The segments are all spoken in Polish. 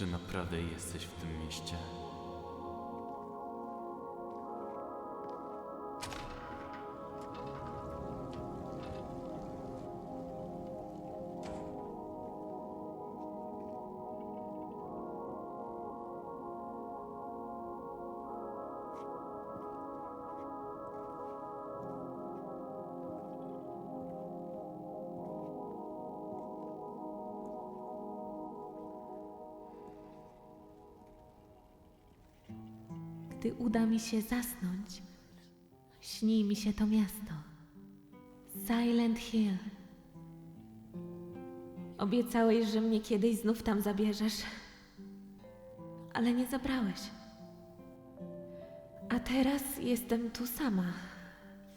Czy naprawdę jesteś w tym mieście? Gdy uda mi się zasnąć, śni mi się to miasto. Silent Hill. Obiecałeś, że mnie kiedyś znów tam zabierzesz, ale nie zabrałeś. A teraz jestem tu sama,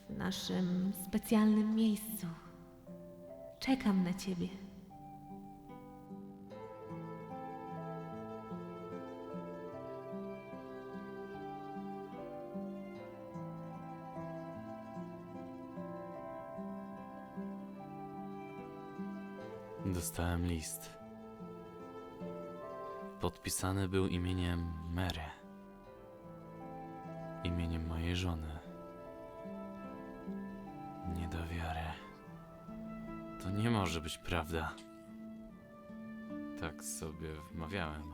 w naszym specjalnym miejscu. Czekam na ciebie. Dostałem list. Podpisany był imieniem Mary. Imieniem mojej żony. Nie do wiary. To nie może być prawda. Tak sobie wmawiałem.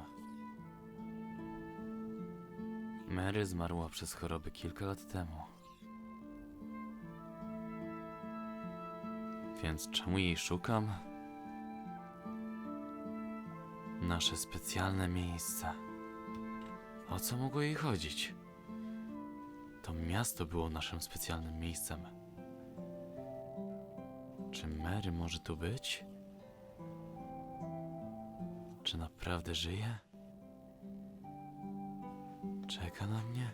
Mary zmarła przez choroby kilka lat temu. Więc czemu jej szukam? Nasze specjalne miejsce. O co mogło jej chodzić? To miasto było naszym specjalnym miejscem. Czy Mary może tu być? Czy naprawdę żyje? Czeka na mnie?